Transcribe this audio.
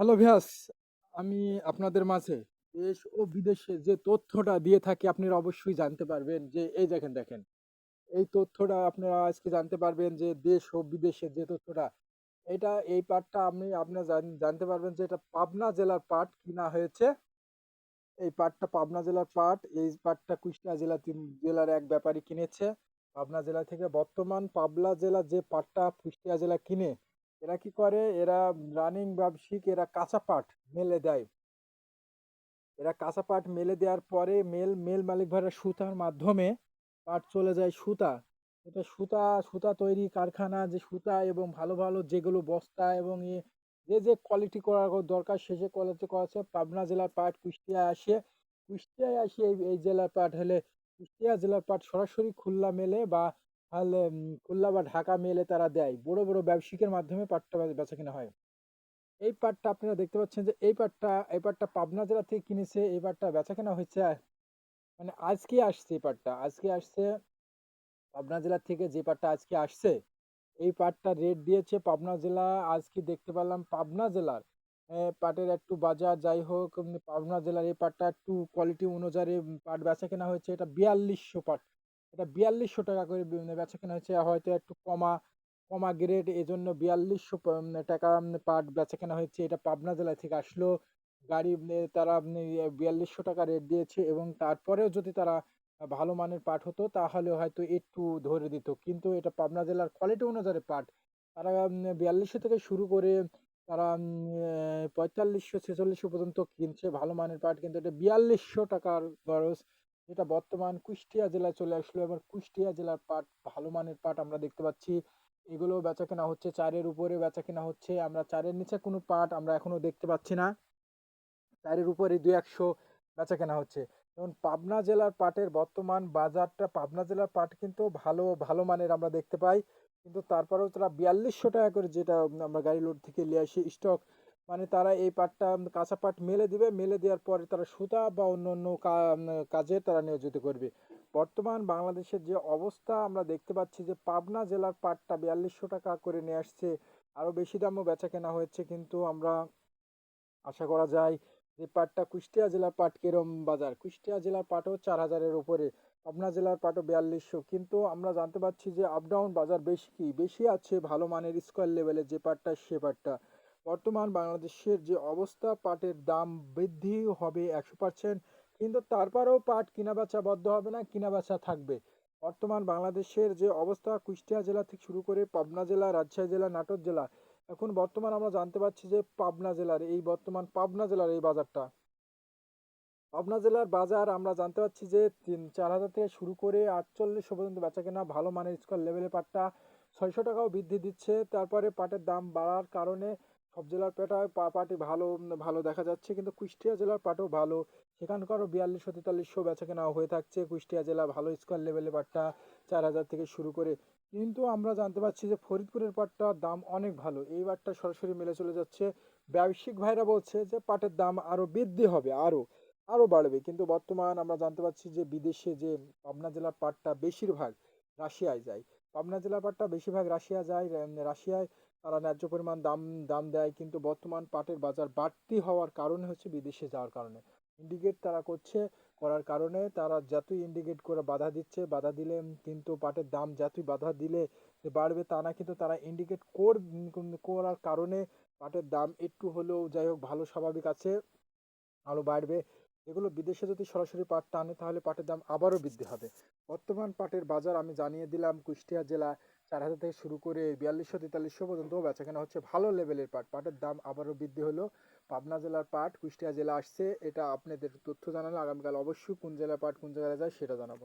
Hello ভিয়াস, আমি আপনাদের মাঝে দেশ ও বিদেশে যে তথ্যটা দিয়ে থাকি আপনারা অবশ্যই জানতে পারবেন যে, এই দেখেন দেখেন। এই তথ্যটা আপনারা আজকে জানতে পারবেন যে, দেশ ও বিদেশে যে তথ্যটা, এটা এই পাটটা আপনি, আপনারা জানতে পারবেন যে, এটা পাবনা জেলার পাট কিনা হয়েছে। এই পাটটা পাবনা জেলার পাট এই পাটটা কুষ্টিয়া জেলা তিন, জেলার এক ব্যাপারী কিনেছে। পাবনা জেলা থেকে বর্তমান পাবনা জেলা যে পাটটা কুষ্টিয়া জেলা কিনে এরা কি করে? এরা রানিং ব্যবসায়িক এরা কাঁচা পাট মেলে দেয়। এরা কাঁচা পাট মেলে দেওয়ার পরে মেল মেল মালিক ভাইরা সুতার মাধ্যমে পাট চলে যায় সুতা। এটা সুতা সুতা তৈরি কারখানা, যে সুতা এবং ভালো ভালো যেগুলো বস্তা এবং যে যে কোয়ালিটি করার দরকার, সে যে কোয়ালিটি করেছে পাবনা জেলার পাট কুষ্টিয়ায় আসে। কুষ্টিয়ায় আসে এই জেলার পাট হলে কুষ্টিয়া জেলার পাট সরাসরি খুলনা মেলে বা উম, খুলনা বা ঢাকা মেলে তারা দেয়। বড় বড় ব্যবসায়িকের মাধ্যমে পাটটা বেচা কেনা হয়। এই পাটটা আপনারা দেখতে পাচ্ছেন যে এই পাটটা এই পাটটা পাবনা জেলা থেকে কিনেছে এই পাটটা বেচা কেনা হচ্ছে মানে আজকে আসছে এই পাটটা আজকে আসছে পাবনা জেলা থেকে যে পাটটা আজকে আসছে এই পাটটা রেট দিয়েছে পাবনা জেলা আজকে দেখতে পেলাম পাবনা জেলার পাটের একটু বাজার যাই হোক পাবনা জেলার এই পাটটা একটু কোয়ালিটি অনুযায়ী পাট বেচা কেনা হয়েছে এটা বিয়াল্লিশশো পাট। এটা বিয়াল্লিশশো টাকা করে বি- বেচা কেনা হয়েছে। হয়তো একটু কমা কমা গ্রেড এই জন্য বিয়াল্লিশশো টাকা পাট বেচা কেনা হয়েছে। এটা পাবনা জেলা থেকে আসলো। গাড়ি তারা বিয়াল্লিশশো টাকা রেট দিয়েছে এবং তারপরেও যদি তারা ভালো মানের পাট হতো, তাহলে হয়তো একটু ধরে দিত। কিন্তু এটা পাবনা জেলার কোয়ালিটি অনুযায়ী পাট, তারা বিয়াল্লিশশো থেকে শুরু করে তারা পঁয়তাল্লিশশো, ছেচল্লিশশো পর্যন্ত কিনছে ভালো মানের পাট। কিন্তু এটা বিয়াল্লিশশো টাকার খরচ। যেটা বর্তমান কুষ্টিয়া জেলায় চলে আসলো। এবার কুষ্টিয়া জেলার পাট, ভালো মানের পাট আমরা দেখতে পাচ্ছি। এগুলো বেচা কেনা হচ্ছে চারের উপরে, বেচা কেনা হচ্ছে আমরা চারের নিচে কোনো পাট আমরা এখনও দেখতে পাচ্ছি না। চারের উপরে দুই একশো বেচা কেনা হচ্ছে। যেমন পাবনা জেলার পাটের বর্তমান বাজারটা, পাবনা জেলার পাট কিন্তু ভালো ভালো মানের আমরা দেখতে পাই। কিন্তু তারপরেও তারা বিয়াল্লিশশো টাকা করে যেটা আমরা গাড়ি লোড থেকে নিয়ে আসি, স্টক মানে তারা এই পাটটা কাঁচা পাট মেলে দিবে, মেলে দেওয়ার পরে তারা সুতা বা অন্য অন্য কাজে তারা নিয়োজিত করবে। বর্তমান বাংলাদেশের যে অবস্থা, আমরা দেখতে পাচ্ছি যে পাবনা জেলার পাটটা বিয়াল্লিশশো টাকা করে নিয়ে আসছে। আরও বেশি দামও বেচা কেনা হয়েছে, কিন্তু আমরা আশা করা যায় যে পাটটা কুষ্টিয়া জেলার পাট কিরম বাজার। কুষ্টিয়া জেলার পাটও চার হাজারের উপরে, পাবনা জেলার পাটও বিয়াল্লিশশো। কিন্তু আমরা জানতে পারছি যে আপ ডাউন বাজার বেশি কি? বেশি আছে ভালো মানের স্কোয়ার লেভেলের যে পাটটা, সে পাটটা। বর্তমান বাংলাদেশের যে অবস্থা, পাটের দাম বৃদ্ধি হবে একশো পার্সেন্ট কিন্তু তারপরেও পাট কিনা বেচা বদ্ধ হবে না কিনা বেচা থাকবে। বর্তমান বাংলাদেশের যে অবস্থা, কুষ্টিয়া জেলা থেকে শুরু করে পাবনা জেলা, রাজশাহী জেলা, নাটোর জেলা, এখন বর্তমান আমরা জানতে পারছি যে পাবনা জেলার এই বর্তমান পাবনা জেলার এই বাজারটা। পাবনা জেলার বাজার আমরা জানতে পারছি যে তিন, চার হাজার থেকে শুরু করে আটচল্লিশশো পর্যন্ত বেচা কেনা ভালো মানের স্কোয়ার লেভেলের পাটটা ছয়শো টাকাও বৃদ্ধি দিচ্ছে। তারপরে পাটের দাম বাড়ার কারণে সব জেলার পেটায় পা পাটি ভালো ভালো দেখা যাচ্ছে। কিন্তু কুষ্টিয়া জেলার পাটও ভালো। সেখানকারও বিয়াল্লিশশো তেতাল্লিশশো বেচা কেনা হয়ে থাকছে। কুষ্টিয়া জেলা ভালো স্কোয়ার লেভেলের পাটটা চার হাজার থেকে শুরু করে। কিন্তু আমরা জানতে পারছি যে ফরিদপুরের পাটটার দাম অনেক ভালো। এই পাটটা সরাসরি মেলে চলে যাচ্ছে। ব্যবসায়িক ভাইরা বলছে যে পাটের দাম আরও বৃদ্ধি হবে, আরও আরও বাড়বে। কিন্তু বর্তমান আমরা জানতে পারছি যে বিদেশে যে পাবনা জেলার পাটটা বেশিরভাগ রাশিয়ায় যায়। পাবনা জেলার পাটটা বেশিরভাগ রাশিয়া যায় রাশিয়ায় তারা ন্যায্য পরিমাণ দাম দাম দেয়, কিন্তু বর্তমান পাটের বাজার বাড়তি হওয়ার কারণে হচ্ছে বিদেশে যাওয়ার কারণে। ইন্ডিকেট তারা করছে, করার কারণে তারা যতই ইন্ডিকেট করে বাধা দিচ্ছে, বাধা দিলে কিন্তু পাটের দাম যতই বাধা দিলে বাড়বে তা না, কিন্তু তারা ইন্ডিকেট কর করার কারণে পাটের দাম একটু হলেও যাই হোক ভালো স্বাভাবিক আছে, আরও বাড়বে। এগুলো বিদেশে যদি সরাসরি পাট টানে, তাহলে পাটের দাম আবারও বৃদ্ধি হবে। বর্তমান পাটের বাজার আমি জানিয়ে দিলাম, কুষ্টিয়া জেলা চার হাজার থেকে শুরু করে বিয়াল্লিশশো, তেতাল্লিশশো পর্যন্ত বেচা কেনা হচ্ছে ভালো লেভেলের পাট। পাটের দাম আবারও বৃদ্ধি হলো। পাবনা জেলার পাট কুষ্টিয়া জেলা আসছে, এটা আপনাদের তথ্য জানালে আগামীকাল অবশ্যই কোন জেলার পাট কোন জায়গায় যায় সেটা জানাব।